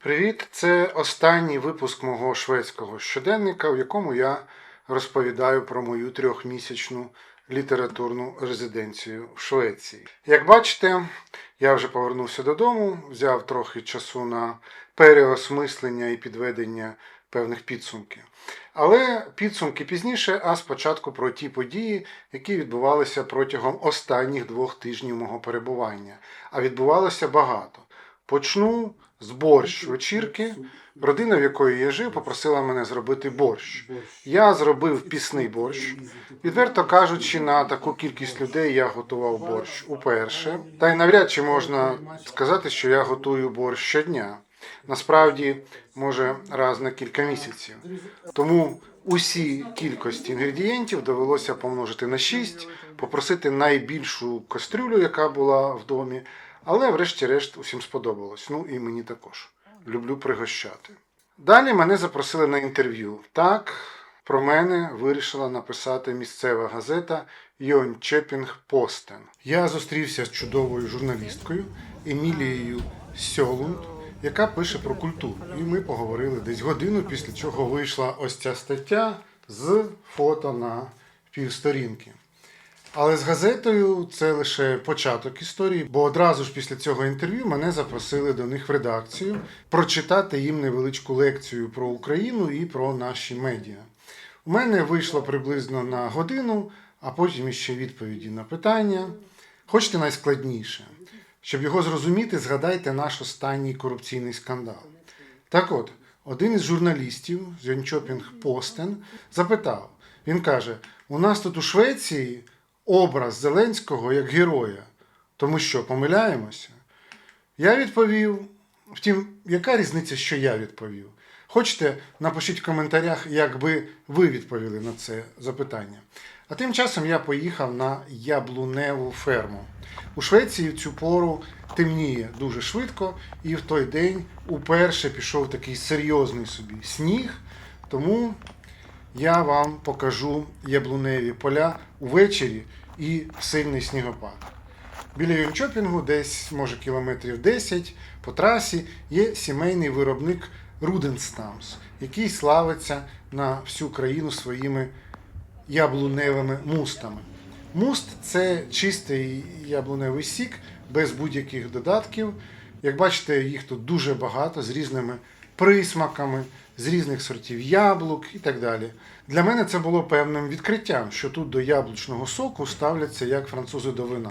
Привіт! Це останній випуск мого шведського щоденника, у якому я розповідаю про мою трьохмісячну літературну резиденцію в Швеції. Як бачите, я вже повернувся додому, взяв трохи часу на переосмислення і підведення певних підсумків. Але підсумки пізніше, а спочатку про ті події, які відбувалися протягом останніх двох тижнів мого перебування. А відбувалося багато. Почну з борщ вечірки. Родина, в якої я жив, попросила мене зробити борщ. Я зробив пісний борщ. Відверто кажучи, на таку кількість людей я готував борщ уперше. Та й навряд чи можна сказати, що я готую борщ щодня. Насправді, може, раз на кілька місяців. Тому усі кількості інгредієнтів довелося помножити на 6, попросити найбільшу кастрюлю, яка була в домі. Але, врешті-решт, усім сподобалось. Ну і мені також. Люблю пригощати. Далі мене запросили на інтерв'ю. Так, про мене вирішила написати місцева газета Йончепінг Постен. Я зустрівся з чудовою журналісткою Емілією Сьолунд, яка пише про культуру. І ми поговорили десь годину, після чого вийшла ось ця стаття з фото на півсторінки. Але з газетою це лише початок історії, бо одразу ж після цього інтерв'ю мене запросили до них в редакцію прочитати їм невеличку лекцію про Україну і про наші медіа. У мене вийшло приблизно на годину, а потім іще відповіді на питання. Хочете найскладніше? Щоб його зрозуміти, згадайте наш останній корупційний скандал. Так от, один із журналістів з Йончопінг Постен запитав: він каже: у нас тут у Швеції образ Зеленського як героя. Тому що помиляємося? Я відповів. Втім, яка різниця, що я відповів? Хочете, напишіть в коментарях, як би ви відповіли на це запитання. А тим часом я поїхав на яблуневу ферму. У Швеції в цю пору темніє дуже швидко, і в той день уперше пішов такий серйозний собі сніг. Тому я вам покажу яблуневі поля увечері і сильний снігопад. Біля Йончопінгу, десь, може, кілометрів 10 по трасі, є сімейний виробник Руденстамс, який славиться на всю країну своїми яблуневими мустами. Муст це чистий яблуневий сік без будь-яких додатків. Як бачите, їх тут дуже багато з різними присмаками, з різних сортів яблук і так далі. Для мене це було певним відкриттям, що тут до яблучного соку ставляться як французи до вина.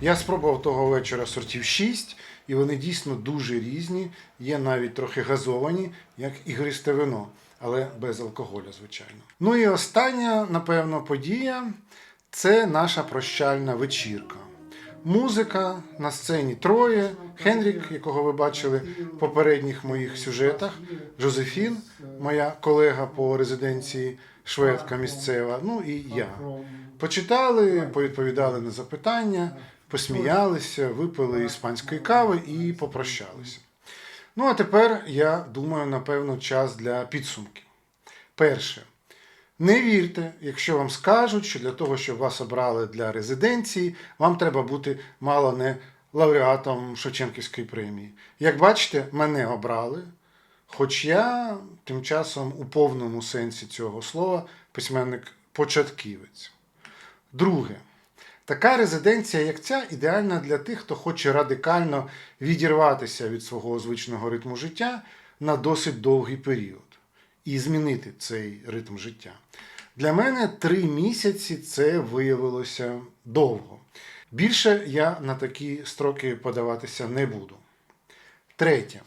Я спробував того вечора сортів 6, і вони дійсно дуже різні, є навіть трохи газовані, як ігристе вино, але без алкоголю, звичайно. Ну і остання, напевно, подія це наша прощальна вечірка. Музика на сцені троє. Хенрік, якого ви бачили в попередніх моїх сюжетах, Жозефін, моя колега по резиденції шведка місцева. Ну і я. Почитали, повідповідали на запитання, посміялися, випили іспанської кави і попрощалися. Ну а тепер я думаю, напевно, час для підсумків. Перше. Не вірте, якщо вам скажуть, що для того, щоб вас обрали для резиденції, вам треба бути мало не лауреатом Шевченківської премії. Як бачите, мене обрали, хоч я тим часом у повному сенсі цього слова письменник-початківець. Друге. Така резиденція, як ця, ідеальна для тих, хто хоче радикально відірватися від свого звичного ритму життя на досить довгий період і змінити цей ритм життя. Для мене три місяці це виявилося довго. Більше я на такі строки подаватися не буду. Третє.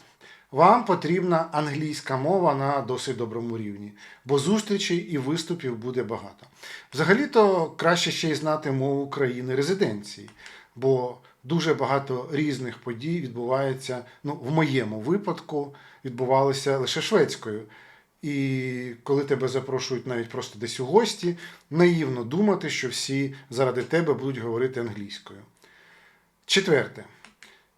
Вам потрібна англійська мова на досить доброму рівні, бо зустрічей і виступів буде багато. Взагалі-то краще ще й знати мову країни резиденції, бо дуже багато різних подій відбувається, ну, в моєму випадку, відбувалося лише шведською. І коли тебе запрошують навіть просто десь у гості, наївно думати, що всі заради тебе будуть говорити англійською. Четверте.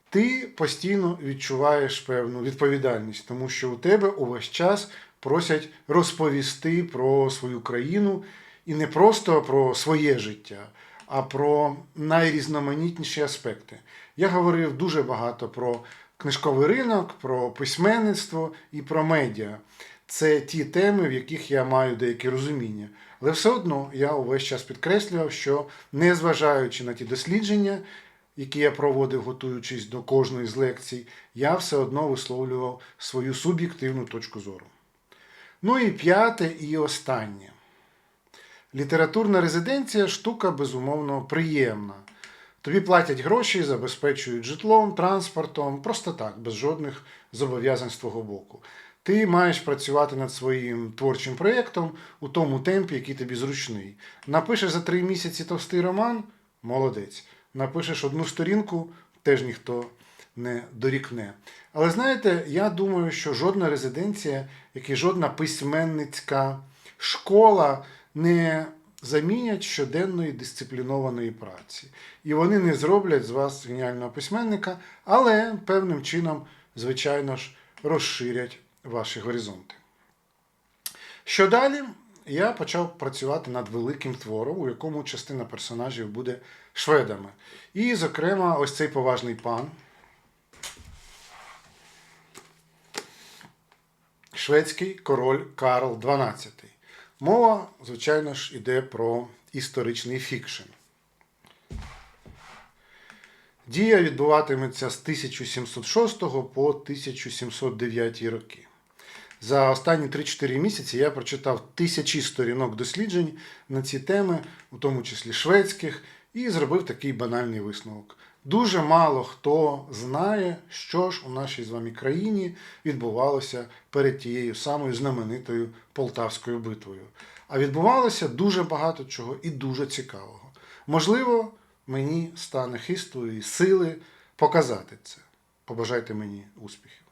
Ти постійно відчуваєш певну відповідальність, тому що у тебе увесь час просять розповісти про свою країну і не просто про своє життя, а про найрізноманітніші аспекти. Я говорив дуже багато про книжковий ринок, про письменництво і про медіа. Це ті теми, в яких я маю деяке розуміння. Але все одно я увесь час підкреслював, що незважаючи на ті дослідження, які я проводив, готуючись до кожної з лекцій, я все одно висловлював свою суб'єктивну точку зору. Ну і п'яте і останнє. Літературна резиденція штука безумовно приємна. Тобі платять гроші, забезпечують житлом, транспортом, просто так, без жодних зобов'язань з твого боку. Ти маєш працювати над своїм творчим проєктом у тому темпі, який тобі зручний. Напишеш за три місяці товстий роман молодець. Напишеш одну сторінку, теж ніхто не дорікне. Але знаєте, я думаю, що жодна резиденція, як і жодна письменницька школа не замінять щоденної дисциплінованої праці. І вони не зроблять з вас геніального письменника, але певним чином, звичайно ж, розширять ваші горизонти. Що далі? Я почав працювати над великим твором, у якому частина персонажів буде шведами. І, зокрема, ось цей поважний пан. Шведський король Карл XII. Мова, звичайно ж, іде про історичний фікшн. Дія відбуватиметься з 1706 по 1709 роки. За останні 3-4 місяці я прочитав тисячі сторінок досліджень на ці теми, у тому числі шведських, і зробив такий банальний висновок. Дуже мало хто знає, що ж у нашій з вами країні відбувалося перед тією самою знаменитою Полтавською битвою. А відбувалося дуже багато чого і дуже цікавого. Можливо, мені стане хисту і сили показати це. Побажайте мені успіхів.